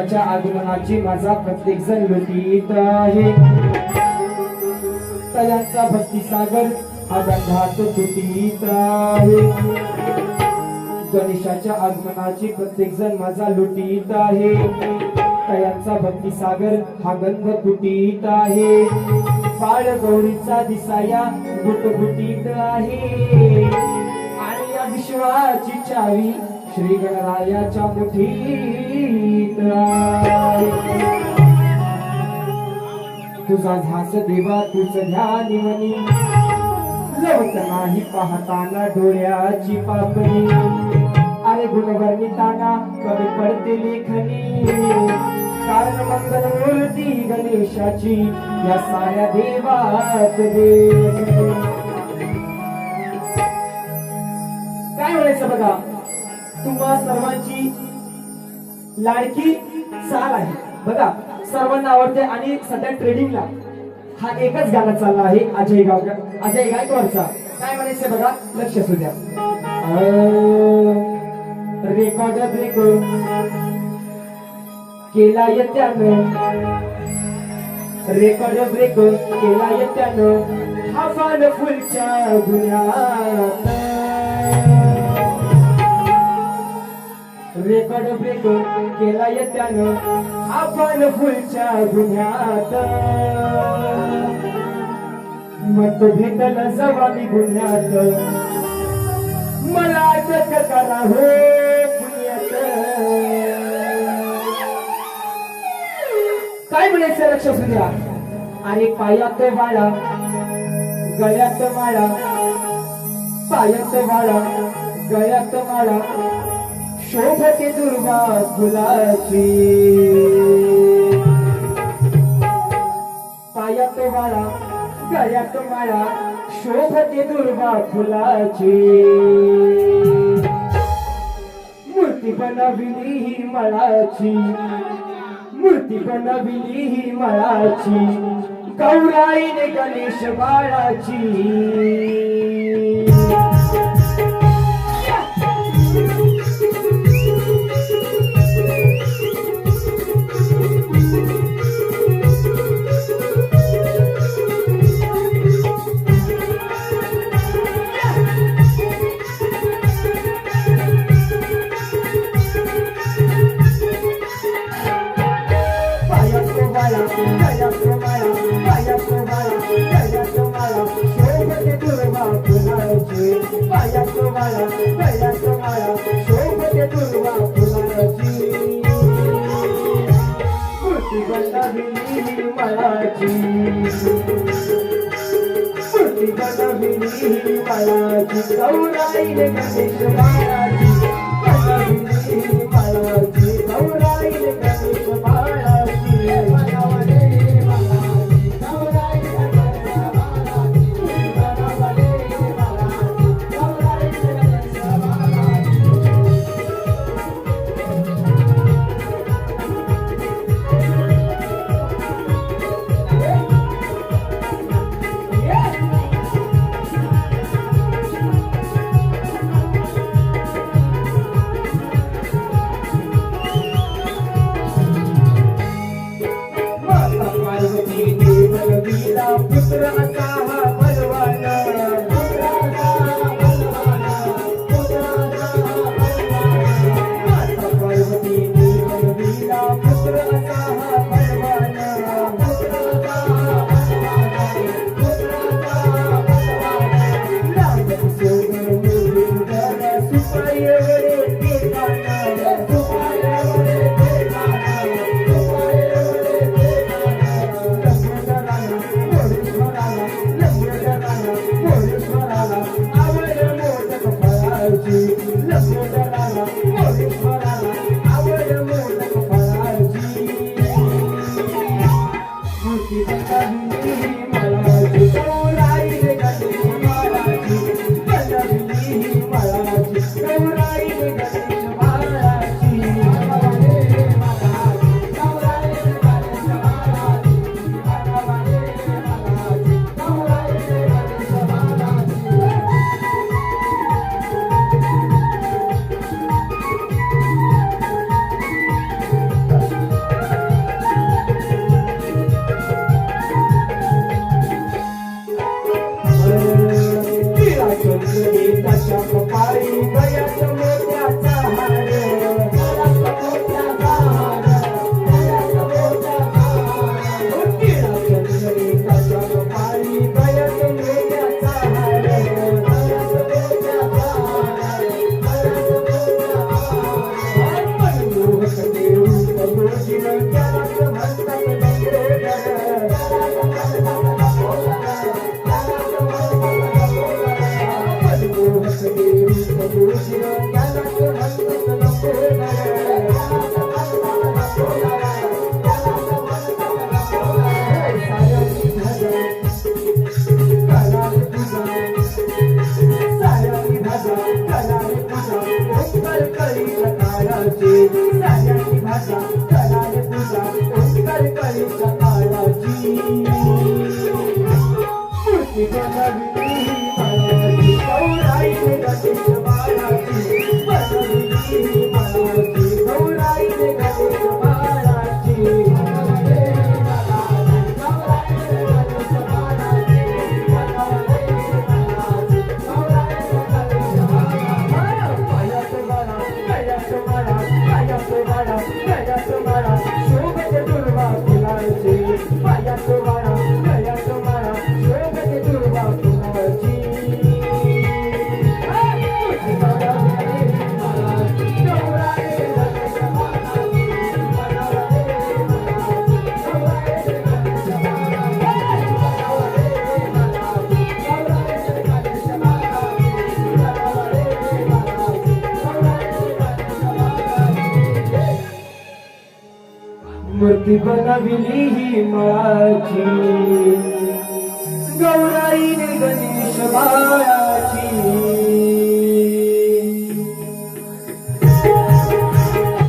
गणेशाच्या आगमनाची माझा प्रत्येक जण लुटीत आहे. तयांचा भक्तिसागर हा गंधात तुटीत आहे. गणेशाच्या आगमनाची प्रत्येक जण माझा लुटीत आहे. तयांचा भक्तिसागर हा गंध तुटीत आहे. बाळ गौरीचा दिसाया गुटगुटीत आहे. आणि या विश्वाची चावी श्री गणरायाच्या मुठी तुझा झास देवा तुझ ध्यानी मनी लवत नाही पाहताना डोळ्याची पापणी. अरे गुणवर्णिताना कमी पडते लेखनी कारण मंगल मूर्ती गणेशाची या साऱ्या देवात देव काय म्हणायचं बघा? तुम्हा सर्वांची लाडकी चाल आहे. बघा सर्वांना आवडते आणि सध्या ट्रेडिंगला हा एकच गाणं चालला आहे अजय गावकर अजय गायकवाडचा. काय म्हणायचं बघा लक्ष असू द्या. रेकॉर्ड ब्रेक केला येत्यानं. रेकॉर्ड ब्रेक केला येत्यानं. हा फुलच्या गुन्ह्यात रेकॉर्ड ब्रेक केला येत्यानं आपण फुलच्या गुन्ह्यात. मत भेटल जवाबी गुन्ह्यात. मला अटक करा हो काय म्हणायचं लक्ष सुद्धा अरे पायात वाळा गळ्यात माळा पायात वाळा गळ्यात माळा शोभते दुर्गा फुलाची. पायात वाळा गळ्यात माळा शोभते दुर्गा फुलाची. मूर्ती बनविली ही मळाची. मूर्ती बनविली ही मळाची. गौराईने गणेश बाळाची. शोभते दुर्वा फुलाची मूर्ती मूर्ती गणेश बाळाची Thank you. Ele tá chamando. मूर्ती बनविली ही माची गौराईने गणेश बाळाची.